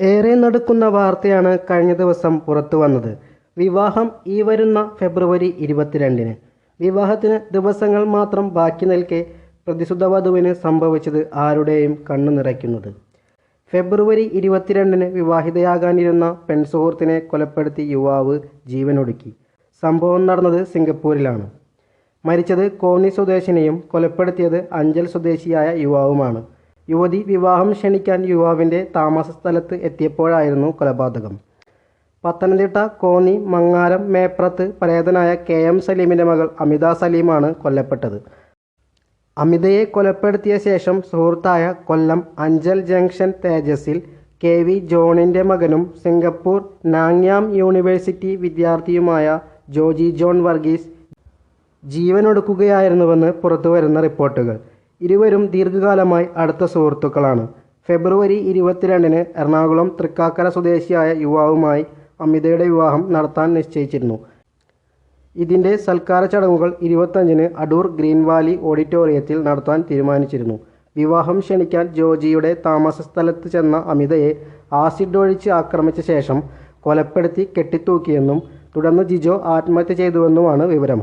ഏറെ നടക്കുന്ന വാർത്തയാണ് കഴിഞ്ഞ ദിവസം പുറത്തു വന്നത്. വിവാഹം ഈ വരുന്ന ഫെബ്രുവരി ഇരുപത്തിരണ്ടിന്. വിവാഹത്തിന് ദിവസങ്ങൾ മാത്രം ബാക്കി നിൽക്കെ പ്രതിസുദ്ധ വധുവിന് സംഭവിച്ചത് ആരുടെയും കണ്ണു നിറയ്ക്കുന്നത്. ഫെബ്രുവരി ഇരുപത്തിരണ്ടിന് വിവാഹിതയാകാനിരുന്ന പെൺസുഹൃത്തിനെ കൊലപ്പെടുത്തി യുവാവ് ജീവനൊടുക്കി. സംഭവം നടന്നത് സിംഗപ്പൂരിലാണ്. മരിച്ചത് കോന്നി സ്വദേശിനെയും കൊലപ്പെടുത്തിയത് അഞ്ചൽ സ്വദേശിയായ യുവാവുമാണ്. യുവതി വിവാഹം ക്ഷണിക്കാൻ യുവാവിന്റെ താമസ സ്ഥലത്ത് എത്തിയപ്പോഴായിരുന്നു കൊലപാതകം. പത്തനംതിട്ട കോന്നി മങ്ങാരം മേപ്രത്ത് പരേതനായ കെ എം സലീമിന്റെ മകൾ അമിത സലീമാണ് കൊല്ലപ്പെട്ടത്. അമിതയെ കൊലപ്പെടുത്തിയ ശേഷം സുഹൃത്തായ കൊല്ലം അഞ്ചൽ ജംഗ്ഷൻ തേജസിൽ കെ വി ജോണിന്റെ മകനും സിംഗപ്പൂർ നാങ്യാം യൂണിവേഴ്സിറ്റി വിദ്യാർത്ഥിയുമായ ജോജി ജോൺ വർഗീസ് ജീവനൊടുക്കുകയായിരുന്നുവെന്ന് പുറത്തുവരുന്ന റിപ്പോർട്ടുകൾ. ഇരുവരും ദീർഘകാലമായി അടുത്ത സുഹൃത്തുക്കളാണ്. ഫെബ്രുവരി ഇരുപത്തിരണ്ടിന് എറണാകുളം തൃക്കാക്കര സ്വദേശിയായ യുവാവുമായി അമിതയുടെ വിവാഹം നടത്താൻ നിശ്ചയിച്ചിരുന്നു. ഇതിന്റെ സൽക്കാര ചടങ്ങുകൾ ഇരുപത്തഞ്ചിന് അടൂർ ഗ്രീൻ വാലി ഓഡിറ്റോറിയത്തിൽ നടത്താൻ തീരുമാനിച്ചിരുന്നു. വിവാഹം ക്ഷണിക്കാൻ ജോജിയുടെ താമസ സ്ഥലത്ത് ചെന്ന അമിതയെ ആസിഡ് ഒഴിച്ച് ആക്രമിച്ച ശേഷം കൊലപ്പെടുത്തി കെട്ടിത്തൂക്കിയെന്നും തുടർന്ന് ജിജോ ആത്മഹത്യ ചെയ്തുവെന്നുമാണ് വിവരം.